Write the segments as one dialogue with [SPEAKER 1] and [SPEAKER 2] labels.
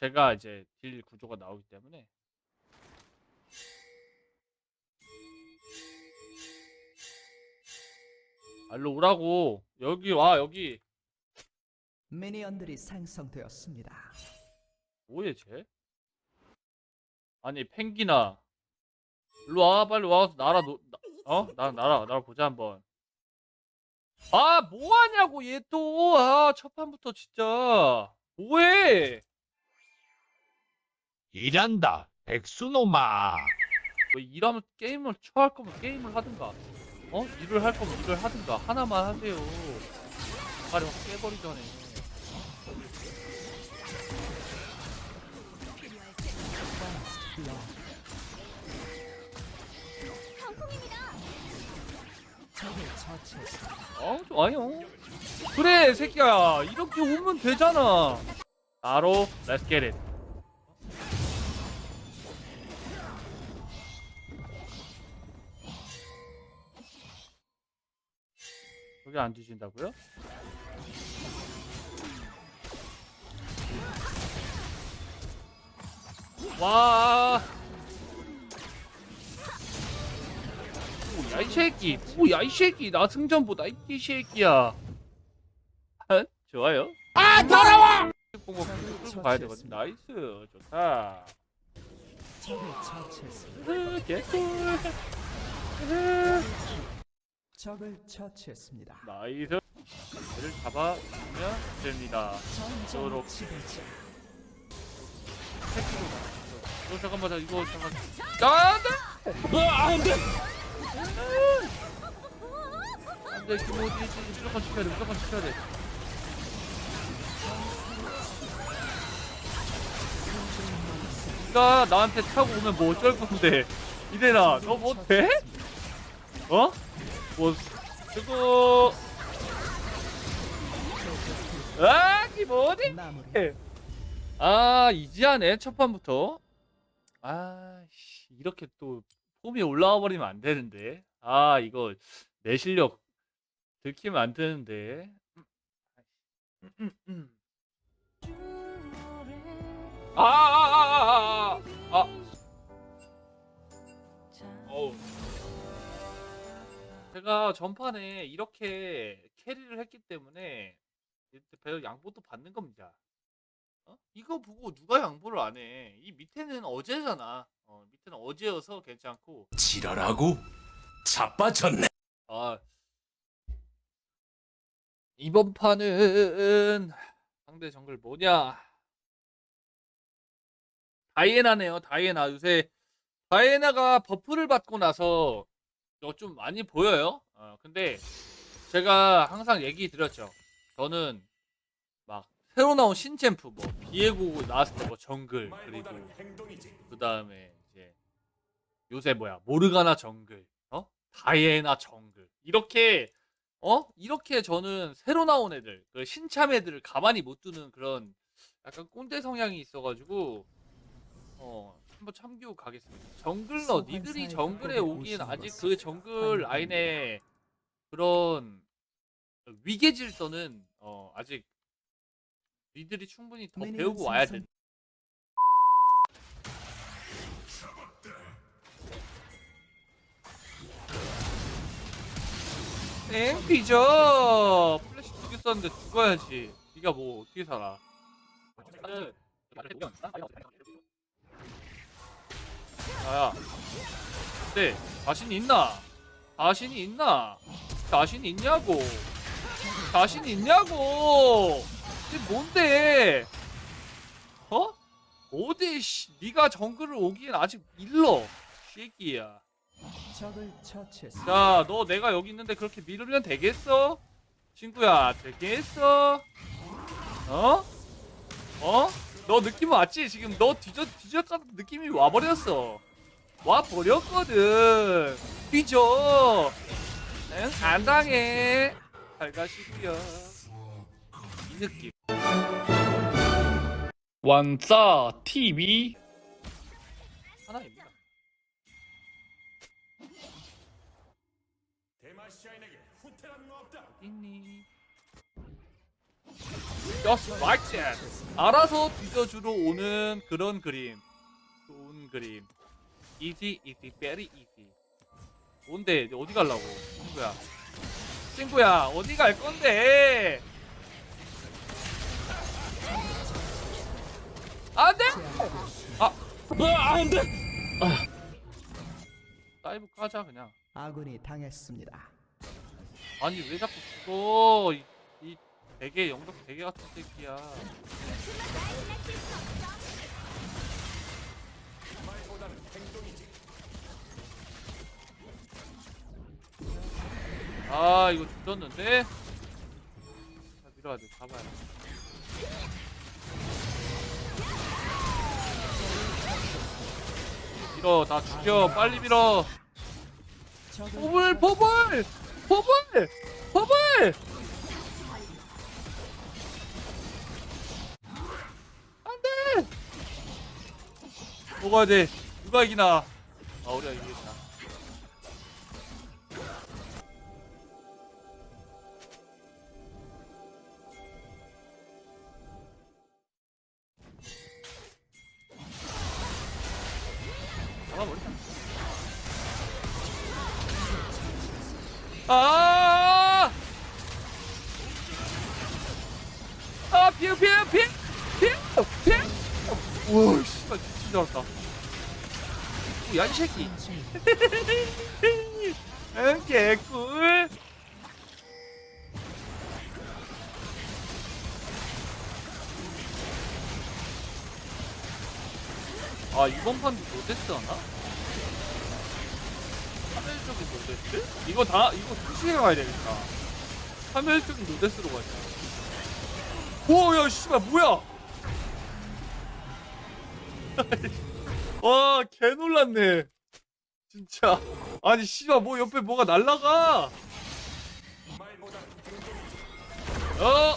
[SPEAKER 1] 제가 이제 딜 구조가 나오기 때문에. 알로 오라고. 여기 와 여기.
[SPEAKER 2] 미니언들이 생성되었습니다.
[SPEAKER 1] 뭐해 쟤? 아니 펭귄아. 일로 와 빨리 와서 나라 노, 나, 어? 나 나라 나라 보자 한번. 아 뭐하냐고 얘 또. 아 첫판부터 진짜. 뭐해
[SPEAKER 3] 일한다 백수놈아.
[SPEAKER 1] 뭐 일하면 게임을 처할 거면 게임을 하든가 어? 일을 할 거면 일을 하든가 하나만 하세요. 빨리 확 깨버리기 전에. 어? 좋아요. 그래 새끼야. 이렇게 오면 되잖아. 바로 get it 여기 안 뒤진다고요? 와. 뭐야 이 새끼. 뭐야 이 새끼. 나 승전보다 이, 이 새끼야. 아, 좋아요. 아 더러워 끌고 가야 되거든 나이스. 좋다
[SPEAKER 2] 적을 처치했습니다.
[SPEAKER 1] 나이스 얘를 잡아주면 됩니다
[SPEAKER 2] 전장의
[SPEAKER 1] 요렇게.
[SPEAKER 2] 지배자.
[SPEAKER 1] 택시로 어, 잠깐만 나 이거 잠깐 아, 안돼 안돼 안돼 김호지 무조건 지켜야 돼 무조건 지켜야 돼 네가 나한테 타고 오면 뭐 어쩔 건데 이래나 너뭐 돼? 어? 뭐 그거 아
[SPEAKER 2] 마무리.
[SPEAKER 1] 아 이지하네 첫 판부터 아 씨 이렇게 또 폼이 올라와 버리면 안 되는데 아 이거 내 실력 들키면 안 되는데 음, 음, 음. 아, 아, 아, 아, 아, 아. 어우. 제가 전판에 이렇게 캐리를 했기 때문에 배우 양보도 받는 겁니다. 어? 이거 보고 누가 양보를 안 해? 이 밑에는 어제잖아. 어, 밑에는 어제여서 괜찮고.
[SPEAKER 4] 지랄하고 자빠졌네.
[SPEAKER 1] 아 이번 판은 상대 정글 뭐냐? 다이애나네요. 다이애나 요새 다이애나가 버프를 받고 나서 이거 좀 많이 보여요. 어, 근데 제가 항상 얘기 드렸죠. 저는 막 새로 나온 신챔프 뭐 비에고 나왔을 때 뭐 정글 그리고 그 다음에 이제 요새 뭐야 모르가나 정글 어 다이애나 정글 이렇게 어 이렇게 저는 새로 나온 애들 그 신참 애들을 가만히 못 두는 그런 약간 꼰대 성향이 있어가지고 어 한번 참기고 가겠습니다. 정글러 니들이 정글에 오기엔 아직 그 정글 라인에 그런 위계 질서는 어 아직 니들이 충분히 더 배우고 와야. 엥 뒤져 플래시 두개 썼는데 죽어야지 네가 뭐 어떻게 살아 야야 근데 자신 있나 자신이 있나 자신 있냐고 자신 있냐고 이게 뭔데 어 어디 씨 네가 정글을 오기엔 아직 일러
[SPEAKER 2] 처치했습니다.
[SPEAKER 1] 자, 너 내가 여기 있는데 그렇게 밀으면 되겠어? 친구야, 되겠어? 어? 어? 너 느낌 왔지? 지금 너 뒤져 뒤져가는 느낌이 와버렸어. 와 버렸거든. 뒤져. 응? 안 당해. 잘 가시고요. 이 느낌. 완사 TV 하나입니다.
[SPEAKER 4] 대마시아인에게 없다.
[SPEAKER 1] 있니? just like that. 알아서 뒤져주러 오는 그런 그림. 좋은 그림. Easy, easy, very easy. 뭔데? 어디 갈라고? 친구야. 친구야, 어디 갈 건데? 안 돼! 아! 안 돼! 다이브 까자, 그냥.
[SPEAKER 2] 아군이 당했습니다.
[SPEAKER 1] 아니, 왜 자꾸 죽어? 이, 이 대게, 영덕 대게 같은 새끼야. 아 이거 죽었는데? 자, 밀어야 돼 잡아야 돼. 밀어. 다 죽여. 빨리 밀어. 포블 포블 포블 포블 안돼! 먹어야 돼 누가 이기나 아 우리가 이기겠다 아! 아, 피해, 피해, 피해! 피해! 피해! 우와, 씨발, 진짜 잘했다. 오, 야, 이 새끼. 응, 개꿀. 아, 이번 판도 노데스 하나? 화면적인 노데스? 이거 다 이거 수시에 가야 되겠다. 화면적인 노데스로 가자. 오야 씨발 뭐야? 와 개 놀랐네. 진짜 아니 씨발 뭐 옆에 뭐가 날라가? 어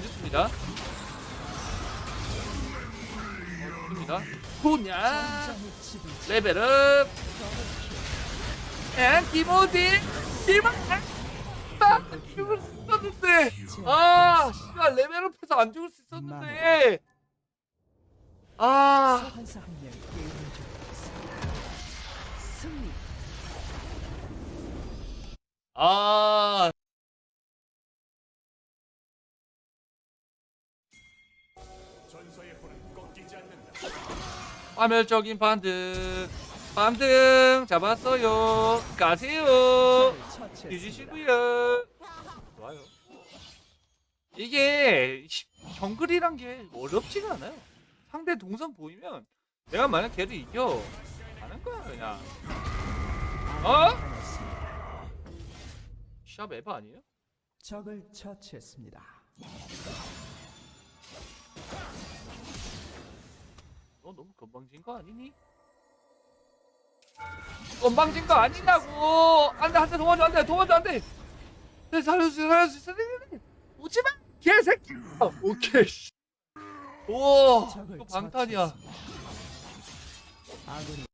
[SPEAKER 1] 죽습니다. 어, 죽습니다. 보냐?
[SPEAKER 2] 없습니다. 집을
[SPEAKER 1] 레벨업 앤 기모디 기모디. 나 죽을 수 있었는데. 아 씨발 레벨업해서 안 죽을 수 있었는데. 아. 아. 파멸적인 반등 반등 잡았어요 가세요. 뒤지시고요 좋아요 이게 시- 정글이란 게 어렵지가 않아요 상대 동선 보이면 내가 만약 걔를 이겨 가는 거야 그냥 어? 샵 에바 아니에요?
[SPEAKER 2] 적을 처치했습니다.
[SPEAKER 1] 너 너무 건방진 거 아니니? 건방진 거 아니냐고! 안 돼, 한대 도망쳐, 안 돼, 도망쳐, 안 돼! 내 살려주세요, 살려주세요, 살려주세요! 오지 마! 개새끼! 아, 오케이, 씨. 오, 이거 방탄이야.
[SPEAKER 2] 아군이